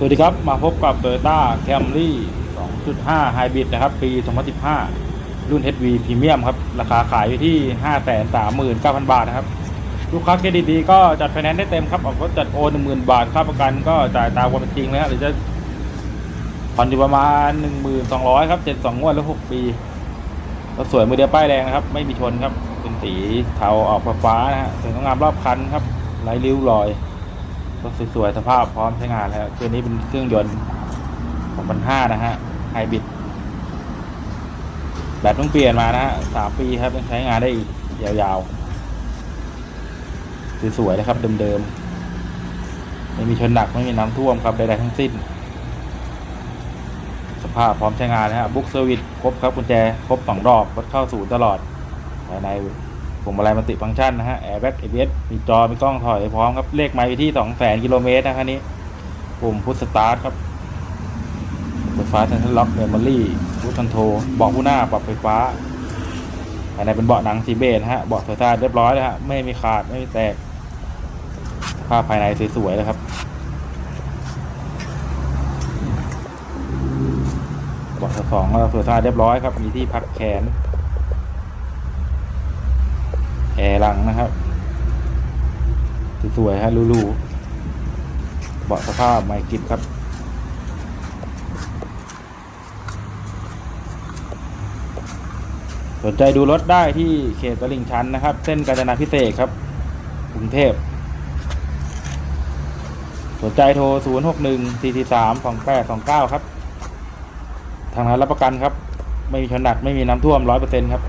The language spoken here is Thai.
สวัสดีครับ มาพบกับ Toyota Camry 2.5 Hybrid นะครับ ปี 2015 รุ่น HV Premium ครับ ราคาขายอยู่ที่ 539,000 บาทนะครับ ลูกค้าเครดิตดีก็จัดไฟแนนซ์ได้เต็มครับ ออกรถจัดโอน10,000 บาท ค่าประกันก็จ่ายตามความเป็นจริงเลยครับหรือจะผ่อนอยู่ประมาณ 1,200 ครับ 72 งวดแล้ว 6 ปีรถสวยมือเดียวป้ายแดงนะครับ ไม่มีชนครับ เป็นสีเทาออกฟ้านะฮะสวยงามรอบคันครับไร้ริ้วรอย รถสวยๆสภาพพร้อมใช้งานแล้วตัวนี้เป็นเครื่องยนต์2005นะฮะไฮบริดแบตต้องเปลี่ยนมานะฮะสามปีครับยังใช้งานได้อีกยาวๆสวยๆนะครับเดิมๆไม่มีชนหนักไม่มีน้ำท่วมครับใดๆทั้งสิ้น สภาพพร้อมใช้งานนะฮะบุ๊กเซอร์วิสครบครับกุญแจครบสองรอบรถเข้าศูนย์ตลอดภายใน พวงมาลัยมัลติฟังก์ชันนะฮะแอร์แบ็กเอเสมีจอมีกล้องถอยพร้อมครับ เลขไมล์ที่สองแสนกิโลเมตรนะครับนี้ปุ่มพุทสตาร์ทครับไฟฟ้าเซนทรัลล็อกเมมโมรี่พุทคอนโทรเบาะผู้หน้าปรับไฟฟ้าภายในเป็นเบาะหนังสีเบจฮะเบาะสวยสะอาเรียบร้อยเลยฮะไม่มีขาดไม่มีแตกภาพภายในสวยๆเลยครับเบาะสองก็สวยสะอาเรียบร้อยครับมีที่พักแขน แอร์หลังนะครับสวยๆฮะรูๆเบาะสภาพไม่กิบครับสนใจดูรถได้ที่เขตตลิ่งชันนะครับ เส้นกาญจนาพิเศษครับกรุงเทพ สนใจโทร 0 6 1 4 4 3 2 8 2 9 ครับ ทางร้านรับประกันครับ ไม่มีชนหนัก ไม่มีน้ำท่วมร้อยเปอร์เซ็นต์ครับ